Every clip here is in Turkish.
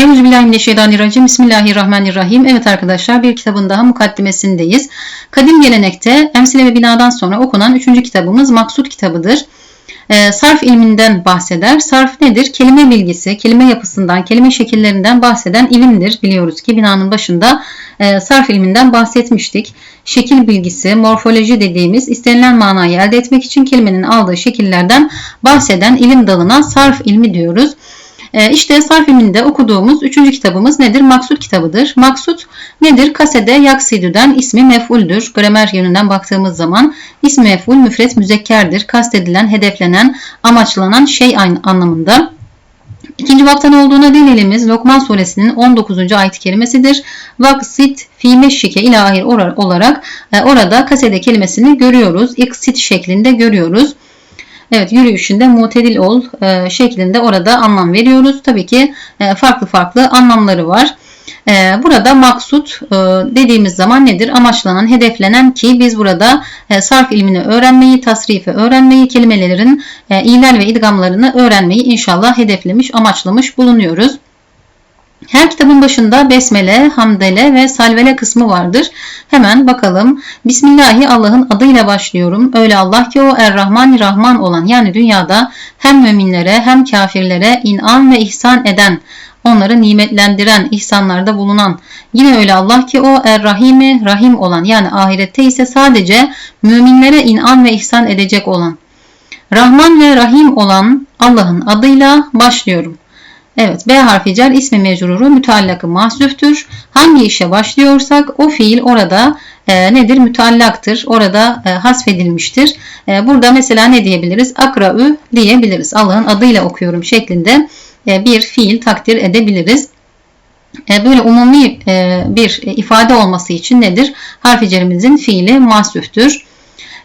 Euzubillahimineşşeytanirracim. Bismillahirrahmanirrahim. Evet arkadaşlar bir kitabın daha mukaddimesindeyiz. Kadim gelenekte emsile ve binadan sonra okunan üçüncü kitabımız Maksut kitabıdır. Ee, sarf ilminden bahseder. Sarf nedir? Kelime bilgisi, kelime yapısından, kelime şekillerinden bahseden ilimdir. Biliyoruz ki binanın başında e, sarf ilminden bahsetmiştik. Şekil bilgisi, morfoloji dediğimiz istenilen manayı elde etmek için kelimenin aldığı şekillerden bahseden ilim dalına sarf ilmi diyoruz. E, işte okuduğumuz üçüncü kitabımız nedir? Maksut kitabıdır. Maksut nedir? Kasede yaksidüden ismi mef'uldür. Gramer yönünden baktığımız zaman ismi mef'ul müfret müzekkerdir. Kastedilen, hedeflenen, amaçlanan şey anlamında. İkinci vaktan olduğuna delilimiz Lokman suresinin 19. ayet-i kerimesidir. Vaksit fi meşşike ilahir olarak e, orada kasede kelimesini görüyoruz. İksit şeklinde görüyoruz. Evet yürüyüşünde mutedil ol e, şeklinde orada anlam veriyoruz. Tabii ki e, farklı farklı anlamları var. E, burada maksut e, dediğimiz zaman nedir? Amaçlanan, hedeflenen ki biz burada e, sarf ilmini öğrenmeyi, tasrifi öğrenmeyi, kelimelerin ilal ve idgamlarını öğrenmeyi inşallah hedeflemiş, amaçlamış bulunuyoruz. Her kitabın başında besmele, hamdele ve salvele kısmı vardır. Hemen bakalım. Bismillahi Allah'ın adıyla başlıyorum. Öyle Allah ki o Er-Rahman Rahman olan yani dünyada hem müminlere hem kafirlere inan ve ihsan eden, onları nimetlendiren, ihsanlarda bulunan. Yine öyle Allah ki o Er-Rahimi Rahim olan yani ahirette ise sadece müminlere inan ve ihsan edecek olan. Rahman ve Rahim olan Allah'ın adıyla başlıyorum. Evet B harfi cer ismi mecruru müteallakı mahzüftür. Hangi işe başlıyorsak o fiil orada e, nedir? Müteallaktır. Orada e, hasfedilmiştir. E, burada mesela ne diyebiliriz? Akra'ü diyebiliriz. Allah'ın adıyla okuyorum şeklinde e, bir fiil takdir edebiliriz. E, böyle umumi e, bir ifade olması için nedir? Harfi cerimizin fiili mahzüftür.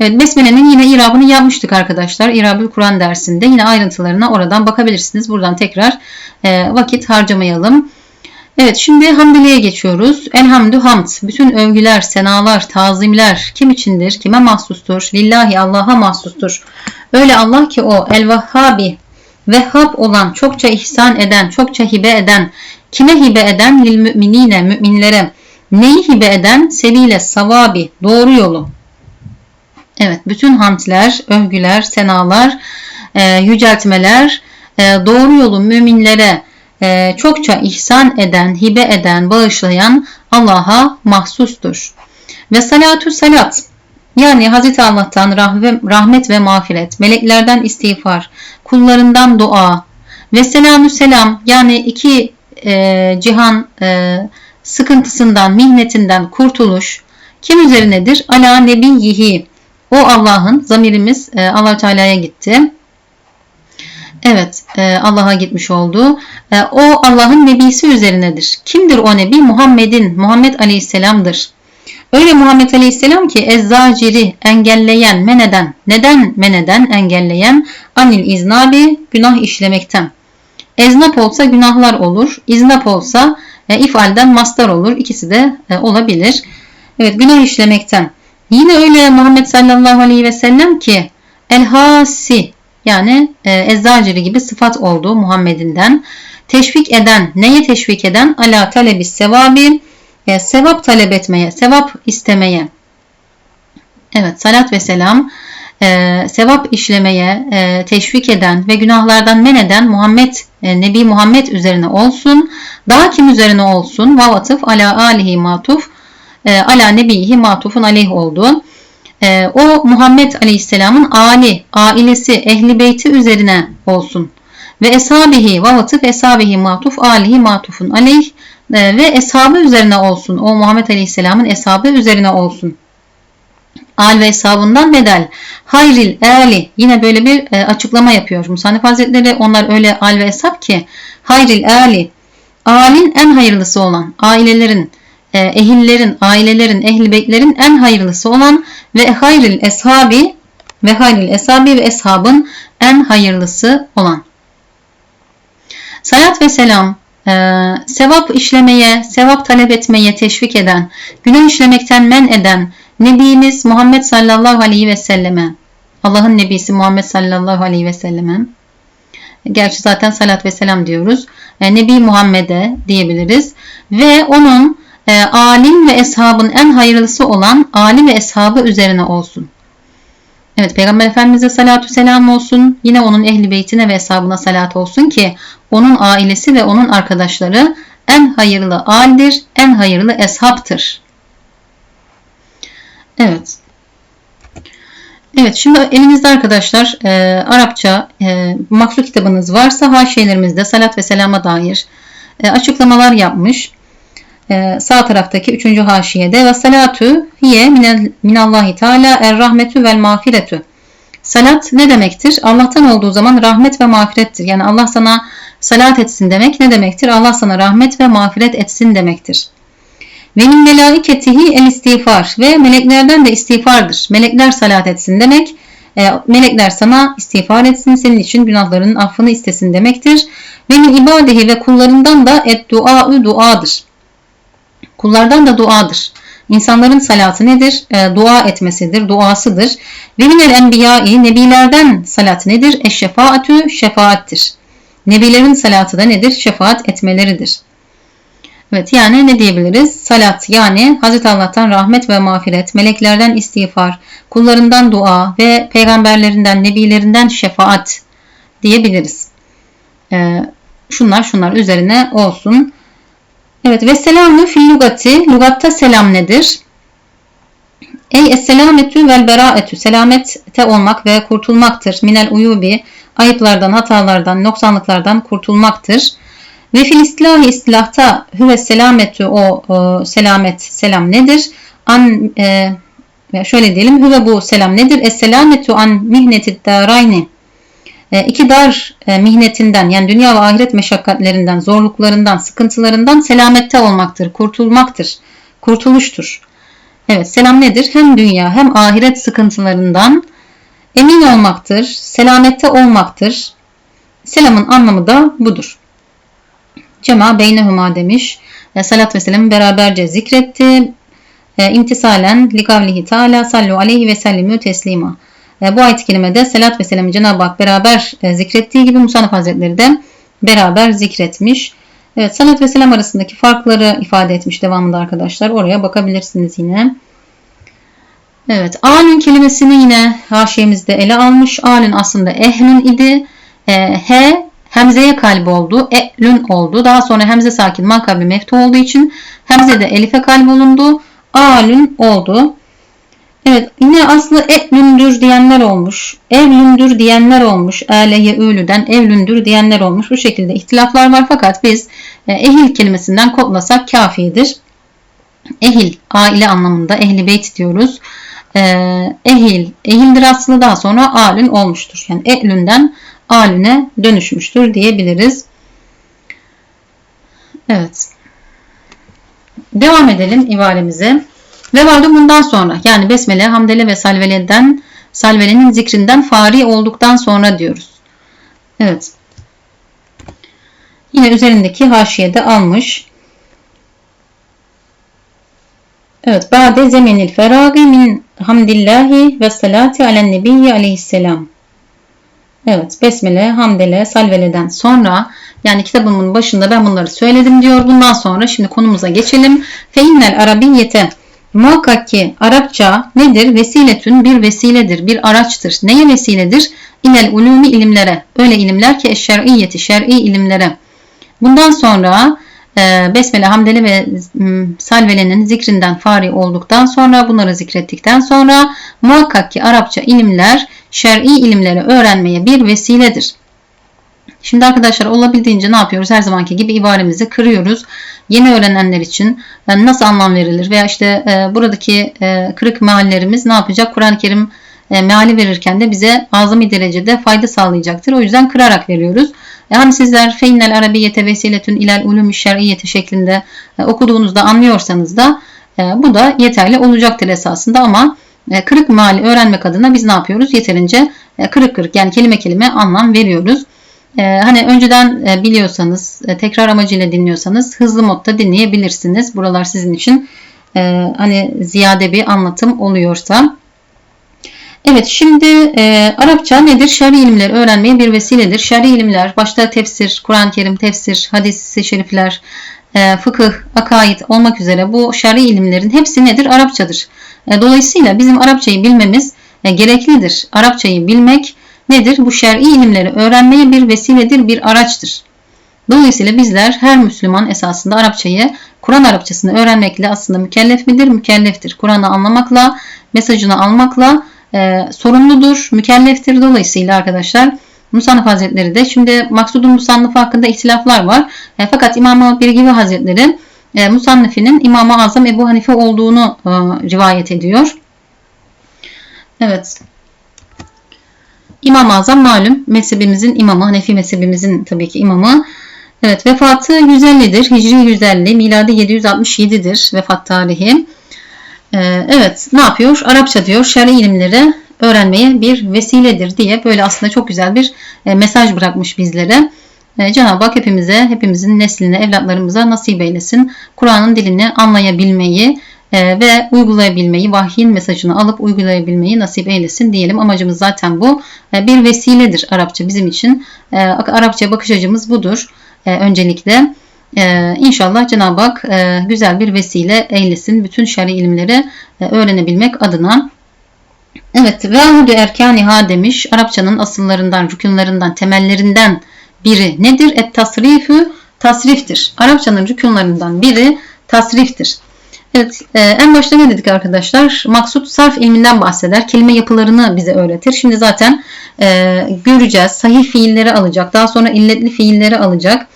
Evet Besmele'nin yine irabını yapmıştık arkadaşlar. İrabül Kur'an dersinde. Yine ayrıntılarına oradan bakabilirsiniz. Buradan tekrar e, vakit harcamayalım. Evet şimdi hamdeliye geçiyoruz. Elhamdü hamd. Bütün övgüler, senalar, tazimler kim içindir? Kime mahsustur? Lillahi Allah'a mahsustur. Öyle Allah ki o el-Vehhabi Vehhab olan, çokça ihsan eden, çokça hibe eden, kime hibe eden? Lil müminine, müminlere. Neyi hibe eden? Sebiyle, savabi, doğru yolu. Evet, bütün hamdler, övgüler, senalar, e, yüceltmeler e, doğru yolu müminlere e, çokça ihsan eden, hibe eden, bağışlayan Allah'a mahsustur. Ve salatü salat yani Hz. Allah'tan rahmet ve mağfiret, meleklerden istiğfar, kullarından dua ve selamü selam yani iki e, cihan e, sıkıntısından, mihnetinden kurtuluş kim üzerinedir? Ala nebiyyihi o Allah'ın zamirimiz e, allah Teala'ya gitti. Evet e, Allah'a gitmiş oldu. E, o Allah'ın nebisi üzerinedir. Kimdir o nebi? Muhammed'in, Muhammed Aleyhisselam'dır. Öyle Muhammed Aleyhisselam ki ezzaciri engelleyen, meneden, neden meneden engelleyen anil iznabi günah işlemekten. Eznap olsa günahlar olur. İznap olsa e, ifalden mastar olur. İkisi de e, olabilir. Evet günah işlemekten. Yine öyle Muhammed sallallahu aleyhi ve sellem ki elhasi yani e, eczaciri gibi sıfat oldu Muhammed'inden. Teşvik eden, neye teşvik eden? Ala talebi sevabi, e, sevap talep etmeye, sevap istemeye. Evet, salat ve selam e, sevap işlemeye e, teşvik eden ve günahlardan men eden Muhammed, e, Nebi Muhammed üzerine olsun. Daha kim üzerine olsun? Vavatıf ala alihi matuf e, ala nebihi matufun aleyh oldu. E, o Muhammed Aleyhisselam'ın ali, ailesi, ehli beyti üzerine olsun. Ve eshabihi, vavatıf eshabihi matuf, alihi matufun aleyh e, ve eshabı üzerine olsun. O Muhammed Aleyhisselam'ın eshabı üzerine olsun. Al ve hesabından bedel. Hayril ali yine böyle bir e, açıklama yapıyor. Musannif Hazretleri onlar öyle al ve hesap ki hayril ali alin en hayırlısı olan ailelerin ehillerin, ailelerin, ehli beklerin en hayırlısı olan ve hayril eshabi ve hayril eshabi ve eshabın en hayırlısı olan. Salat ve selam e, sevap işlemeye, sevap talep etmeye teşvik eden, günah işlemekten men eden Nebimiz Muhammed sallallahu aleyhi ve selleme, Allah'ın Nebisi Muhammed sallallahu aleyhi ve selleme Gerçi zaten salat ve selam diyoruz. E, Nebi Muhammed'e diyebiliriz. Ve onun e, alim ve eshabın en hayırlısı olan Ali ve eshabı üzerine olsun. Evet Peygamber Efendimiz'e salatü selam olsun. Yine onun ehli beytine ve hesabına salat olsun ki onun ailesi ve onun arkadaşları en hayırlı aldir, en hayırlı eshaptır. Evet. Evet şimdi elinizde arkadaşlar e, Arapça e, maksut kitabınız varsa haşiyelerimizde salat ve selama dair e, açıklamalar yapmış. E, sağ taraftaki üçüncü haşiyede ve salatu hiye minallahi teala er rahmetü vel mağfiretü. Salat ne demektir? Allah'tan olduğu zaman rahmet ve mağfirettir. Yani Allah sana salat etsin demek ne demektir? Allah sana rahmet ve mağfiret etsin demektir. Ve min melaiketihi el istiğfar ve meleklerden de istiğfardır. Melekler salat etsin demek. E, melekler sana istiğfar etsin, senin için günahlarının affını istesin demektir. Ve min ibadehi ve kullarından da et duaü duadır. Kullardan da duadır. İnsanların salatı nedir? E, dua etmesidir, duasıdır. Ve minel enbiyai, nebilerden salat nedir? Eşşefaatü, şefaattir. Nebilerin salatı da nedir? Şefaat etmeleridir. Evet yani ne diyebiliriz? Salat yani Hz. Allah'tan rahmet ve mağfiret, meleklerden istiğfar, kullarından dua ve peygamberlerinden, nebilerinden şefaat diyebiliriz. Ee, şunlar şunlar üzerine olsun. Evet ve selamü fil lugati. Lugatta selam nedir? Ey esselametü vel beraetü. Selamette olmak ve kurtulmaktır. Minel uyubi. Ayıplardan, hatalardan, noksanlıklardan kurtulmaktır. Ve fil istilahi istilahta hüve selametü o, o selamet selam nedir? An e, şöyle diyelim hüve bu selam nedir? Es selametü an mihneti darayni. E, iki dar e, mihnetinden yani dünya ve ahiret meşakkatlerinden, zorluklarından, sıkıntılarından selamette olmaktır, kurtulmaktır, kurtuluştur. Evet selam nedir? Hem dünya hem ahiret sıkıntılarından emin olmaktır, selamette olmaktır. Selamın anlamı da budur. Cema beynehuma demiş. E, salat ve selamı beraberce zikretti. İmtisalen likavlihi teala sallu aleyhi ve sellimü teslima. E, bu ayet-i kerimede salat ve selamı Cenab-ı Hak beraber e, zikrettiği gibi Musannaf Hazretleri de beraber zikretmiş. Evet salat ve selam arasındaki farkları ifade etmiş devamında arkadaşlar. Oraya bakabilirsiniz yine. Evet alün kelimesini yine haşiyemizde ele almış. Alün aslında ehlün idi. E, he Hemzeye kalp oldu. E'lün oldu. Daha sonra hemze sakin makabi meftu olduğu için hemze de elife kalp olundu. Alün oldu. Evet yine aslı e'lündür diyenler olmuş. Evlündür diyenler olmuş. E'leye ülüden evlündür diyenler olmuş. Bu şekilde ihtilaflar var fakat biz e, ehil kelimesinden kodlasak kafidir. Ehil aile anlamında ehli beyt diyoruz. E, ehil ehildir aslında daha sonra alün olmuştur. Yani e'lünden alüne dönüşmüştür diyebiliriz. Evet. Devam edelim ibaremize. Ve vardı bundan sonra yani besmele, hamdele ve salveleden salvelenin zikrinden fari olduktan sonra diyoruz. Evet. Yine üzerindeki haşiyede almış. Evet. Ba'de zemenil feragi min hamdillahi ve salati alen nebiyyi aleyhisselam. Evet besmele, hamdele, salveleden sonra yani kitabımın başında ben bunları söyledim diyor. Bundan sonra şimdi konumuza geçelim. Fe innel arabiyete muhakkak ki Arapça nedir? Vesiletün bir vesiledir, bir araçtır. Neye vesiledir? İnel ulumi ilimlere. Öyle ilimler ki eşşer'iyeti, şer'i ilimlere. Bundan sonra e, Besmele, Hamdele ve Salvele'nin zikrinden fari olduktan sonra bunları zikrettikten sonra muhakkak ki Arapça ilimler şer'i ilimleri öğrenmeye bir vesiledir. Şimdi arkadaşlar olabildiğince ne yapıyoruz? Her zamanki gibi ibaremizi kırıyoruz. Yeni öğrenenler için yani nasıl anlam verilir veya işte e, buradaki e, kırık meallerimiz ne yapacak? Kur'an-ı Kerim e, meali verirken de bize azami derecede fayda sağlayacaktır. O yüzden kırarak veriyoruz. Yani sizler feinnel arabiyete vesiletün ilal ulumi şer'iyeti şeklinde e, okuduğunuzda anlıyorsanız da e, bu da yeterli olacaktır esasında ama e, kırık mali öğrenmek adına biz ne yapıyoruz? Yeterince e, kırık kırık yani kelime kelime anlam veriyoruz. E, hani önceden biliyorsanız, tekrar amacıyla dinliyorsanız hızlı modda dinleyebilirsiniz. Buralar sizin için hani ziyade bir anlatım oluyorsa. Evet şimdi e, Arapça nedir? Şer'i ilimleri öğrenmeye bir vesiledir. Şer'i ilimler başta tefsir, Kur'an-ı Kerim, tefsir, hadis-i şerifler, e, fıkıh, akaid olmak üzere bu şer'i ilimlerin hepsi nedir? Arapçadır. E, dolayısıyla bizim Arapçayı bilmemiz e, gereklidir. Arapçayı bilmek nedir? Bu şer'i ilimleri öğrenmeye bir vesiledir, bir araçtır. Dolayısıyla bizler her Müslüman esasında Arapçayı, Kur'an Arapçasını öğrenmekle aslında mükellef midir? Mükelleftir. Kur'an'ı anlamakla, mesajını almakla e, sorumludur, mükelleftir. Dolayısıyla arkadaşlar Musannif Hazretleri de şimdi Maksudun Musannifı hakkında ihtilaflar var. E, fakat İmam-ı Birgivi Hazretleri e, Musannifinin İmam-ı Azam Ebu Hanife olduğunu e, rivayet ediyor. Evet. İmam-ı Azam malum mezhebimizin imamı, Hanefi mezhebimizin tabii ki imamı. Evet vefatı 150'dir. Hicri 150, miladi 767'dir vefat tarihi. Ee, evet ne yapıyor? Arapça diyor şer'i ilimleri öğrenmeye bir vesiledir diye böyle aslında çok güzel bir e, mesaj bırakmış bizlere. E, Cenab-ı Hak hepimize, hepimizin nesline, evlatlarımıza nasip eylesin. Kur'an'ın dilini anlayabilmeyi ve uygulayabilmeyi, vahyin mesajını alıp uygulayabilmeyi nasip eylesin diyelim. Amacımız zaten bu. Bir vesiledir Arapça bizim için. Arapça bakış açımız budur öncelikle. Ee, inşallah Cenab-ı Hak e, güzel bir vesile eylesin bütün şer'i ilimleri e, öğrenebilmek adına. Evet, ve erkaniha demiş. Arapçanın asıllarından, rükunlarından, temellerinden biri nedir? Et tasrifü tasriftir. Arapçanın rükunlarından biri tasriftir. Evet, e, en başta ne dedik arkadaşlar? Maksut sarf ilminden bahseder. Kelime yapılarını bize öğretir. Şimdi zaten e, göreceğiz. Sahih fiilleri alacak. Daha sonra illetli fiilleri alacak.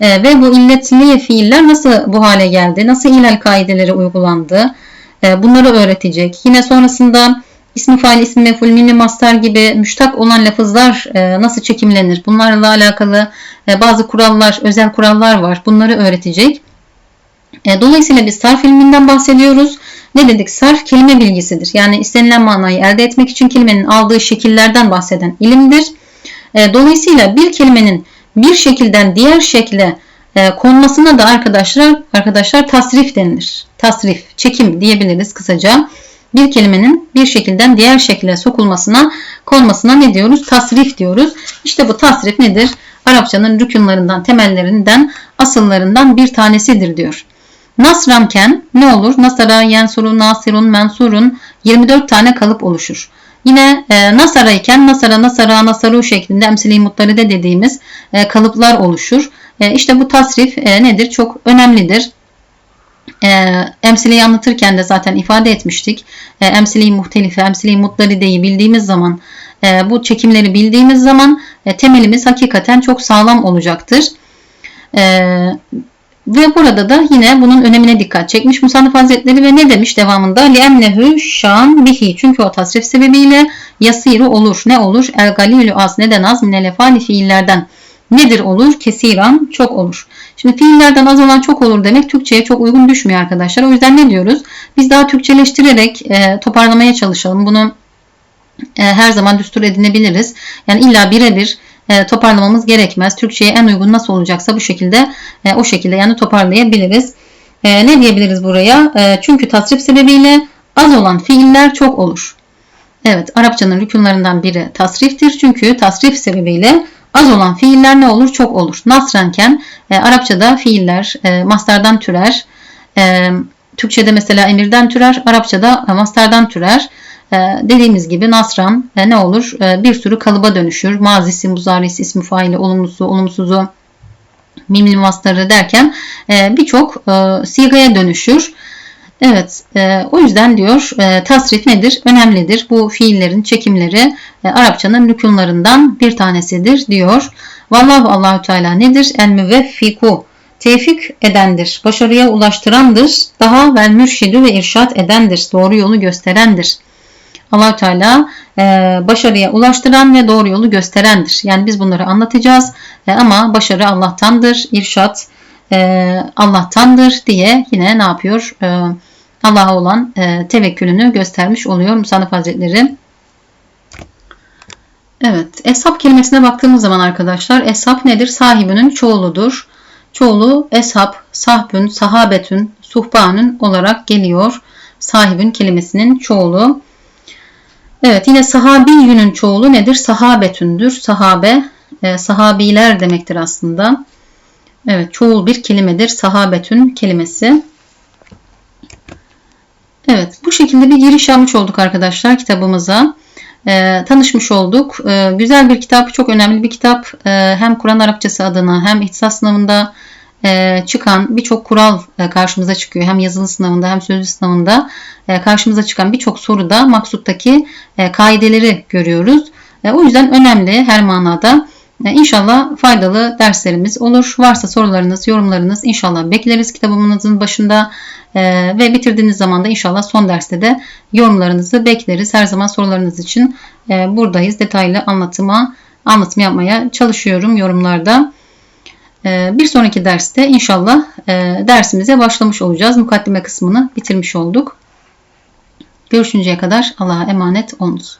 E, ve bu illetli fiiller nasıl bu hale geldi? Nasıl ilal kaideleri uygulandı? E, bunları öğretecek. Yine sonrasında ismi fail, ismi meful, mimli mastar gibi müştak olan lafızlar e, nasıl çekimlenir? Bunlarla alakalı e, bazı kurallar, özel kurallar var. Bunları öğretecek. E, dolayısıyla biz sarf ilminden bahsediyoruz. Ne dedik? Sarf kelime bilgisidir. Yani istenilen manayı elde etmek için kelimenin aldığı şekillerden bahseden ilimdir. E, dolayısıyla bir kelimenin bir şekilden diğer şekle e, konmasına da arkadaşlar arkadaşlar tasrif denilir. Tasrif, çekim diyebiliriz kısaca. Bir kelimenin bir şekilden diğer şekle sokulmasına, konmasına ne diyoruz? Tasrif diyoruz. İşte bu tasrif nedir? Arapçanın rükunlarından, temellerinden, asıllarından bir tanesidir diyor. Nasramken ne olur? Nasara, yensuru, nasirun, mensurun 24 tane kalıp oluşur. Yine e, Nasara iken Nasara, Nasara, Nasaru şeklinde emsili mutlaride dediğimiz e, kalıplar oluşur. E, işte bu tasrif e, nedir? Çok önemlidir. E, emsileyi anlatırken de zaten ifade etmiştik. E, emsili muhtelife, emsili mutlarideyi bildiğimiz zaman, e, bu çekimleri bildiğimiz zaman e, temelimiz hakikaten çok sağlam olacaktır. E, ve burada da yine bunun önemine dikkat çekmiş Musannif Hazretleri ve ne demiş devamında? Liemnehu şan bihi. Çünkü o tasrif sebebiyle yasiru olur. Ne olur? El galilü az neden az minelefali fiillerden. Nedir olur? Kesiran çok olur. Şimdi fiillerden az olan çok olur demek Türkçe'ye çok uygun düşmüyor arkadaşlar. O yüzden ne diyoruz? Biz daha Türkçeleştirerek e, toparlamaya çalışalım. Bunu e, her zaman düstur edinebiliriz. Yani illa birebir e, toparlamamız gerekmez. Türkçe'ye en uygun nasıl olacaksa bu şekilde e, o şekilde yani toparlayabiliriz. E, ne diyebiliriz buraya? Çünkü tasrif sebebiyle az olan fiiller çok olur. Evet Arapçanın rükunlarından biri tasriftir. Çünkü tasrif sebebiyle az olan fiiller ne olur? Çok olur. Nasrenken Arapçada fiiller e, mastardan türer. Türkçe'de mesela emirden türer. Arapçada mastardan türer. Ee, dediğimiz gibi nasran e, ne olur? E, bir sürü kalıba dönüşür. Mazisi, muzarisi, ismi faili, olumlusu, olumsuzu, mimli mastarı derken e, birçok sigaya dönüşür. Evet, o yüzden diyor tasrif nedir? Önemlidir. Bu fiillerin çekimleri Arapçanın rükunlarından bir tanesidir diyor. Vallahu Allahü Teala nedir? El müveffiku tevfik edendir, başarıya ulaştırandır, daha vel mürşidü ve irşat edendir, doğru yolu gösterendir allah Teala e, başarıya ulaştıran ve doğru yolu gösterendir. Yani biz bunları anlatacağız e, ama başarı Allah'tandır, irşat e, Allah'tandır diye yine ne yapıyor? E, Allah'a olan e, tevekkülünü göstermiş oluyor Musannif Hazretleri. Evet, eshab kelimesine baktığımız zaman arkadaşlar, eshab nedir? Sahibinin çoğuludur. Çoğulu eshab, sahbün, sahabetün, suhbanın olarak geliyor. Sahibin kelimesinin çoğulu. Evet yine sahabi yünün çoğulu nedir? Sahabetündür. Sahabe, e, sahabiler demektir aslında. Evet çoğul bir kelimedir. Sahabetün kelimesi. Evet bu şekilde bir giriş yapmış olduk arkadaşlar kitabımıza. Ee, tanışmış olduk. Ee, güzel bir kitap, çok önemli bir kitap. Ee, hem Kur'an Arapçası adına hem ihtisas sınavında e, çıkan birçok kural e, karşımıza çıkıyor. Hem yazılı sınavında hem sözlü sınavında e, karşımıza çıkan birçok soruda maksuttaki e, kaideleri görüyoruz. E, o yüzden önemli her manada. E, İnşallah faydalı derslerimiz olur. Varsa sorularınız, yorumlarınız inşallah bekleriz kitabımızın başında. E, ve bitirdiğiniz zaman da inşallah son derste de yorumlarınızı bekleriz. Her zaman sorularınız için e, buradayız. Detaylı anlatıma, anlatım yapmaya çalışıyorum yorumlarda. E, bir sonraki derste inşallah e, dersimize başlamış olacağız. Mukaddime kısmını bitirmiş olduk. Görüşünceye kadar Allah'a emanet olunuz.